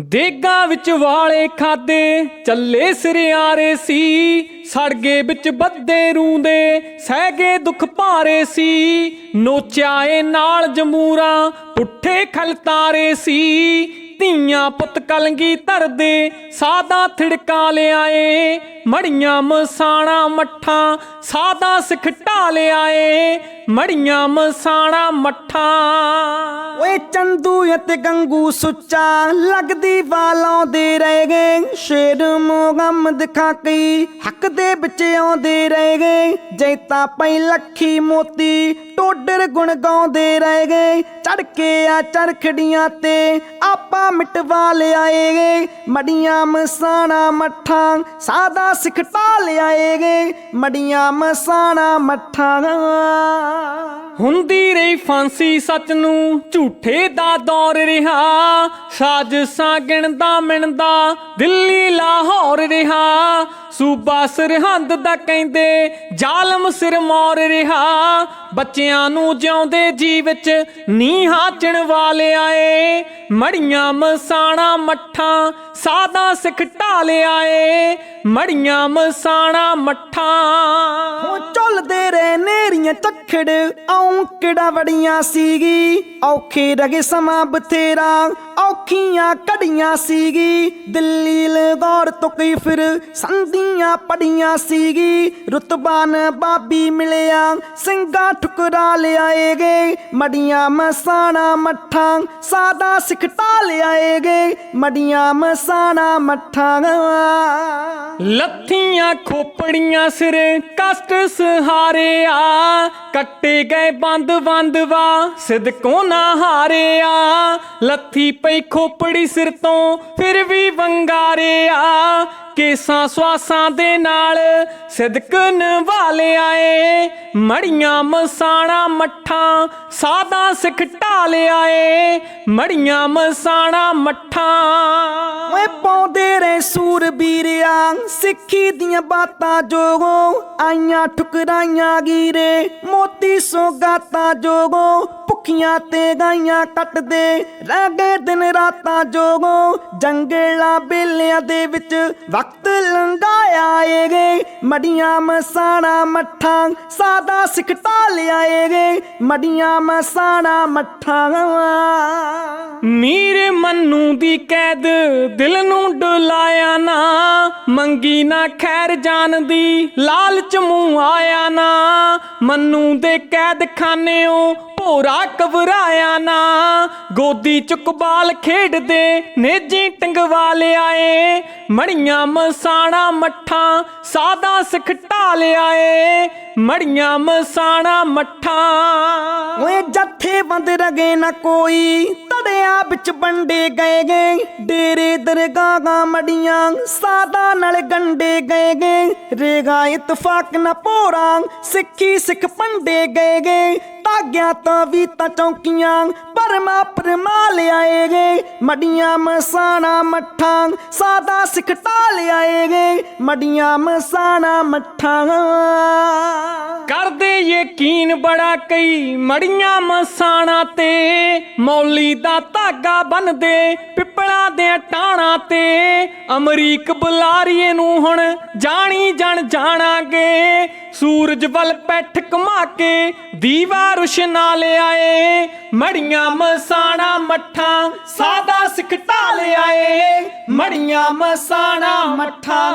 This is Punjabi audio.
ਦੇਗਾ ਵਿੱਚ ਵਾਲੇ ਖਾਦੇ, ਚੱਲੇ ਸਿਰਿਆਰੇ ਸੀ। ਸੜਗੇ ਵਿੱਚ ਬੱਦੇ ਰੂੰਦੇ, ਸਹਿਗੇ ਦੁੱਖ ਭਾਰੇ ਸੀ। ਨੋਚਿਆਏ ਨਾਲ ਜਮੂਰਾ, ਪੁੱਠੇ ਖਲਤਾਰੇ ਸੀ। ਧੀਆਂ ਪੁੱਤ ਕਲੰਗੀ ਧਰਦੇ, ਸਾਦਾ ਥਿੜਕਾ ਲਿਆਏ। ਮੜੀਆਂ ਮਸਾਣਾ ਮੱਠਾਂ, ਸਾਦਾ ਸਿੱਖ ਢਾ ਲਿਆਏ। ਮੜੀਆਂ ਮਸਾਣਾ ਮੱਠਾ। ਓਏ ਚੰਦੂ ਅਤੇ ਗੰਗੂ ਸੁੱਚਾ ਲੱਗਦੀ ਵਾਲਾਉਂਦੇ ਰਹਿ ਗਏ। ਸ਼ੇਰ ਮੋਗਮ ਦਿਖਾ ਕਈ ਹੱਕ ਦੇ ਵਿੱਚ ਆਉਂਦੇ ਰਹਿ ਗਏ। ਜੈਤਾ ਪਈ ਲੱਖੀ ਮੋਤੀ ਟੋਡਰ ਗੁਣ ਗਾਉਂਦੇ ਰਹਿ ਗਏ। ਚੜ ਕੇ ਆ ਚਰਖੜੀਆਂ ਤੇ ਆਪਾ ਮਿਟਵਾ ਲਿਆਏਗੇ ਮੜੀਆਂ ਮਸਾਣਾ ਮੱਠਾਂ ਸਾਦਾ ਸਿਖਟਾ ਢਾ ਲਿਆਏਗੇ ਮੜੀਆਂ ਮਸਾਣਾ ਮੱਠਾਂ। ਹੁੰਦੀ ਰਹੀ ਫਾਂਸੀ ਸੱਚ ਨੂੰ, ਝੂਠੇ ਦਾ ਦੌਰ ਰਿਹਾ। ਸਾਜ਼ਸਾਂ ਗਿਣਦਾ ਮਿਣਦਾ, ਦਿੱਲੀ, ਲਾਹੌਰ ਰਿਹਾ। ਸੂਬਾ ਸਰਹੰਦ ਦਾ ਕਹਿੰਦੇ, ਜ਼ਾਲਮ ਸਿਰ ਮੌਰ ਰਿਹਾ। ਬੱਚਿਆਂ ਨੂੰ ਜਿਉਂਦੇ ਜੀ ਵਿੱਚ ਨੀਹਾਂ ਚਿਣਵਾ ਲਿਆਏ ਮੜੀਆਂ ਮਸਾਣਾ ਮੱਠਾਂ ਸਾਦਾ ਸਿੱਖ ਢਾ ਲਿਆਏ ਮੜੀਆਂ ਮਸਾਣਾ ਮੱਠਾਂ। ਹੁਣ ਝੁੱਲਦੇ ਰਹੇ ਨੇਰੀਆਂ ਚੱਖੜ ਆਉਂ ਵੜੀਆਂ ਸੀਗੀ? ਔਖੇ ਰਗੇ ਸਮਾਂ ਬਥੇਰਾ। ਔਖੀਆਂ ਕੜੀਆਂ ਸੀਗੀ, ਦਿੱਲੀ ਲਗੌਰ ਤੋਂ ਕਈ ਫਿਰ ਸੰਧੀਆਂ ਪੜੀਆਂ ਸੀਗੀ। ਰੁਤਬਾਨ ਬਾਬੀ ਮਿਲਿਆ, ਸਿੰਘਾ ਠੁਕਰਾ ਲਿਆਏਗੇ। ਮੜੀਆਂ ਮਸਾਣਾ ਮੱਠਾਂ, ਸਾਦਾ ਸਿੱਖ ਢਾ ਲਿਆਏਗੇ। ਮੜੀਆਂ ਮਸਾਣਾ ਮੱਠਾਂ। ਲੱਥੀਆਂ ਖੋਪੜੀਆਂ ਸਿਰ ਕਸ਼ਟ ਸਹਾਰਿਆ, ਕੱਟੇ ਗਏ ਬੰਦ ਬੰਦਵਾ ਸਿਦਕੋ ਨਾ ਹਾਰਿਆ। ਲੱਥੀ ਪਈ ਖੋਪੜੀ ਸਿਰ ਤੋਂ ਫਿਰ ਵੀ ਵੰਗਾਰਿਆ, ਕੇਸਾਂ ਸਵਾਸਾਂ ਦੇ ਨਾਲ ਸਿਦਕ ਨਵਾਲਿਆ ਏ। ਮੜੀਆਂ ਮਸਾਣਾ ਮੱਠਾਂ, ਸਾਦਾ ਸਿੱਖ ਢਾਲਿਆ ਏ ਮੜੀਆਂ ਮਸਾਣਾ ਮੱਠਾਂ। ਓਏ ਪਾਉਂਦੇ ਰਹੇ ਸੂਰਬੀਰਿਆ ਸਿੱਖੀ ਦੀਆਂ ਬਾਤਾਂ ਜੋਗੋ ਆਈਆਂ ਠੁਕਰਾਈਆਂ ਗੀਰੇ। ਮੋਤੀ ਸੋ ਗਾਤਾਂ ਜੋਗੋ ਭੁੱਖੀਆਂ ਤੇ ਗਾਈਆਂ ਕੱਟਦੇ। ਰਹਿ ਗਏ ਦਿਨ ਰਾਤਾਂ ਜੋਗੋ ਜੰਗਲਾਂ ਬੇਲਿਆਂ ਦੇ ਵਿੱਚ ਵਕਤ ਲੰਘਾਇਆ ਏਗੇ ਮੜੀਆਂ ਮਸਾਣਾ ਮੱਠਾਂ ਸਾਦਾ ਸਿੱਖ ਲਿਆਏ ਏਗੇ ਮੜੀਆਂ ਮਸਾਣਾ ਮੱਠਾਂ। ਮੀਰ ਮੰਨੂ ਦੀ ਕੈਦ, ਦਿਲ ਨੂੰ ਡੁਲਾਇਆ ਨਾ। ਮੰਗੀ ਨਾ ਖੈਰ ਜਾਨ ਦੀ, ਲਾਲਚ ਮੂੰਹ ਆਇਆ ਨਾ। ਮੰਨੂ ਦੇ ਕੈਦ ਖਾਨਿਓ ਭੋਰਾ ਘਬਰਾਇਆ ਨਾ। ਗੋਦੀ ਚੁੱਕ ਬਾਲ ਖੇਡਦੇ, ਨੇਜੀ ਟੰਗਵਾ ਲਿਆਏ। ਮੜੀਆਂ ਮਸਾਣਾ ਮੱਠਾਂ, ਸਾਦਾ ਸਿੱਖ ਢਾ ਲਿਆਏ। ਮੜੀਆਂ ਮਸਾਣਾ ਮੱਠਾਂ। ਓਏ ਜੱਥੇ ਬੰਦ ਰਗੇ ਨਾ ਕੋਈ, ਤੜਿਆਂ ਵਿੱਚ ਵੰਡੇ ਗਏ ਗਏ ਡੇਰੇ ਦਰਗਾਹਾਂ ਮੜੀਆਂ ਸਾਦਾ ਨਾਲ ਗੰਡੇ ਗਏ ਗਏ ਰੇਗਾ ਇਤਫਾਕ ਨਾ ਪੋਰਾਂ ਸਿੱਖੀ ਸਿੱਖ ਪੰਡੇ ਗਏ ਗਏ ਤਾਗਿਆਂ ਤਾਂ ਵੀ ਤਾਂ ਚੌਂਕੀਆਂ, ਪਰਮਾ ਪਰਮਾ ਲਿਆਏਗੇ ਮੜੀਆਂ ਮਸਾਣਾ ਮੱਠਾਂ ਸਾਦਾ ਸਿੱਖ ਢਾ ਲਿਆਏਗੇ ਮੜੀਆਂ ਮਸਾਣਾ ਮੱਠਾਂ। ਯਕੀਨ ਬੜਾ ਕਈ, ਮੜੀਆਂ ਮਸਾਣਾ ਤੇ। ਮੌਲੀ ਦਾ ਧਾਗਾ ਬੰਨਦੇ, ਪਿੱਪਲਾਂ ਦੇ ਟਾਣਾ ਤੇ। ਅਮਰੀਕ ਬੁਲਾਰੀਏ ਨੂੰ ਹੁਣ ਜਾਣੀ ਜਣ ਜਾਣਾਗੇ। ਸੂਰਜ ਵੱਲ ਪੈਠ ਘੁਮਾ ਕੇ ਦੀਵਾ ਰੁਸ਼ਨਾ ਲਿਆਏ ਮੜੀਆਂ ਮਸਾਣਾ ਮੱਠਾਂ ਸਾਦਾ ਸਿੱਖ ਢਾ ਲਿਆਏ ਮੜੀਆਂ ਮਸਾਣਾ ਮੱਠਾਂ